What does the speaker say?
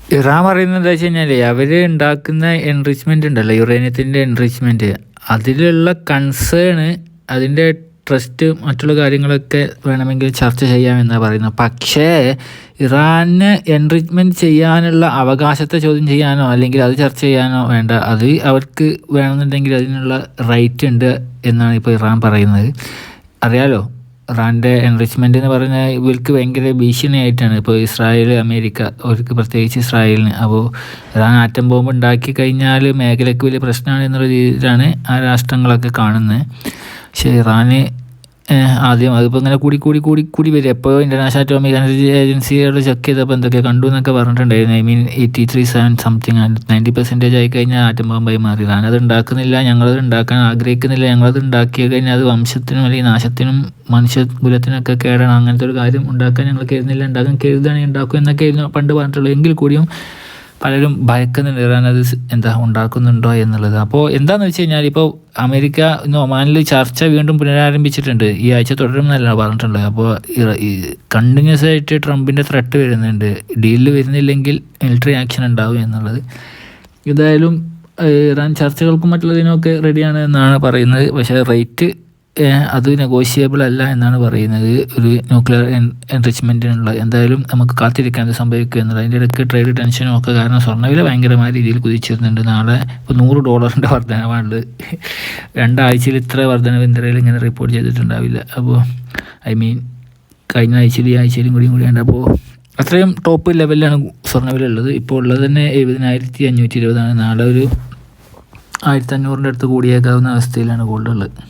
Iran പറയുന്നത് എന്താ വെച്ച് കഴിഞ്ഞാൽ അവർ ഉണ്ടാക്കുന്ന എൻറിച്ച്മെന്റ് ഉണ്ടല്ലോ യുറേനിയത്തിന്റെ എൻറിച്ച്മെന്റ് അതിലുള്ള കൺസേൺ അതിന്റെ ട്രസ്റ്റ് മറ്റുള്ള കാര്യങ്ങളൊക്കെ വേണമെങ്കിൽ ചർച്ച ചെയ്യാമെന്നാണ് പറയുന്നത്. പക്ഷേ ഇറാന് എൻറിച്ച്മെന്റ് ചെയ്യാനുള്ള അവകാശത്തെ ചോദ്യം ചെയ്യാനോ അല്ലെങ്കിൽ അത് ചർച്ച ചെയ്യാനോ വേണ്ട. അത് അവർക്ക് വേണമെന്നുണ്ടെങ്കിൽ അതിനുള്ള റൈറ്റ് ഉണ്ട് എന്നാണ് ഇപ്പോൾ ഇറാൻ പറയുന്നത്. അറിയാലോ? ഇറാന്റെ എൻറിച്ച്മെന്റ് എന്ന് പറഞ്ഞാൽ ഇവർക്ക് ഭയങ്കര ഭീഷണിയായിട്ടാണ്. ഇപ്പോൾ ഇസ്രായേൽ അമേരിക്ക അവർക്ക് പ്രത്യേകിച്ച് ഇസ്രായേലിന്. അപ്പോൾ ഇറാൻ ആറ്റം ബോംബ് ഉണ്ടാക്കി കഴിഞ്ഞാൽ മേഖലയ്ക്ക് വലിയ പ്രശ്നമാണ് എന്നുള്ള രീതിയിലാണ് ആ രാഷ്ട്രങ്ങളൊക്കെ കാണുന്നത്. പക്ഷേ ഇറാന് ആദ്യം അതിപ്പോൾ ഇങ്ങനെ കൂടി കൂടി കൂടി കൂടി വരും എപ്പോൾ ഇന്റർനാഷണൽ അറ്റോമിക് എനർജി ഏജൻസിയോട് ചെക്ക് ചെയ്തപ്പോൾ എന്തൊക്കെ കണ്ടു എന്നൊക്കെ പറഞ്ഞിട്ടുണ്ടായിരുന്നു. I mean eighty three seven something ninety percentage ആയി കഴിഞ്ഞാൽ ആറ്റം ബോംബായി മാറി. ഞാനത് ഉണ്ടാക്കുന്നില്ല ഞങ്ങളത് ഉണ്ടാക്കാൻ ആഗ്രഹിക്കുന്നില്ല. ഞങ്ങളത് ഉണ്ടാക്കി കഴിഞ്ഞാൽ അത് വംശത്തിനും അല്ലെങ്കിൽ നാശത്തിനും മനുഷ്യകുലത്തിനൊക്കെ കേടാണ്. അങ്ങനത്തെ ഒരു കാര്യം ഉണ്ടാക്കാൻ ഞങ്ങൾ കരുതുന്നില്ല. ഉണ്ടാക്കാൻ കരുതുകയാണെങ്കിൽ ഉണ്ടാക്കും എന്നൊക്കെ പണ്ട് പറഞ്ഞിട്ടുള്ളൂ എങ്കിൽ കൂടിയും പലരും ഭയക്കുന്നുണ്ട് ഇറാൻ അത് എന്താ ഉണ്ടാക്കുന്നുണ്ടോ എന്നുള്ളത്. അപ്പോൾ എന്താണെന്ന് വെച്ച് കഴിഞ്ഞാൽ ഇപ്പോൾ അമേരിക്ക ഇന്ന് ഒമാനിൽ ചർച്ച വീണ്ടും പുനരാരംഭിച്ചിട്ടുണ്ട്. ഈ ആഴ്ച തുടരുമെന്നല്ല പറഞ്ഞിട്ടുള്ളത്. അപ്പോൾ കണ്ടിന്യൂസ് ആയിട്ട് ട്രംപിന്റെ ത്രെട്ട് വരുന്നുണ്ട്. ഡീലിൽ വരുന്നില്ലെങ്കിൽ മിലിറ്ററി ആക്ഷൻ ഉണ്ടാവും എന്നുള്ളത്. ഏതായാലും ഇറാൻ ചർച്ചകൾക്കും മറ്റുള്ളതിനൊക്കെ റെഡിയാണ് എന്നാണ് പറയുന്നത്. പക്ഷേ റേറ്റ് അത് നെഗോഷിയബിൾ അല്ല എന്നാണ് പറയുന്നത്. ഒരു ന്യൂക്ലിയർ എൻറിച്ച്മെന്റിനുള്ള എന്തായാലും നമുക്ക് കാത്തിരിക്കാൻ അത് സംഭവിക്കുക എന്നുള്ളത്. അതിന്റെ ഇടയ്ക്ക് ട്രേഡ് ടെൻഷനും ഒക്കെ കാരണം സ്വർണവില ഭയങ്കരമായ രീതിയിൽ കുതിച്ചിരുന്നുണ്ട്. നാളെ ഇപ്പോൾ നൂറ് ഡോളറിന്റെ വർധനവാണുള്ളത്. രണ്ടാഴ്ചയിൽ ഇത്ര വർധനവ് എന്തായാലും ഇങ്ങനെ റിപ്പോർട്ട് ചെയ്തിട്ടുണ്ടാവില്ല. അപ്പോൾ ഐ മീൻ കഴിഞ്ഞ ആഴ്ചയിൽ ഈ ആഴ്ചയിലും കൂടിയും കൂടി ഉണ്ട് അപ്പോൾ അത്രയും ടോപ്പ് ലെവലിലാണ് സ്വർണവില ഉള്ളത്. ഇപ്പോൾ ഉള്ളത് തന്നെ എഴുപതിനായിരത്തി അഞ്ഞൂറ്റി ഇരുപതാണ്. നാളെ ഒരു ആയിരത്തി അഞ്ഞൂറിന്റെ അടുത്ത് കൂടിയേക്കാവുന്ന അവസ്ഥയിലാണ് ഗോൾഡ് ഉള്ളത്.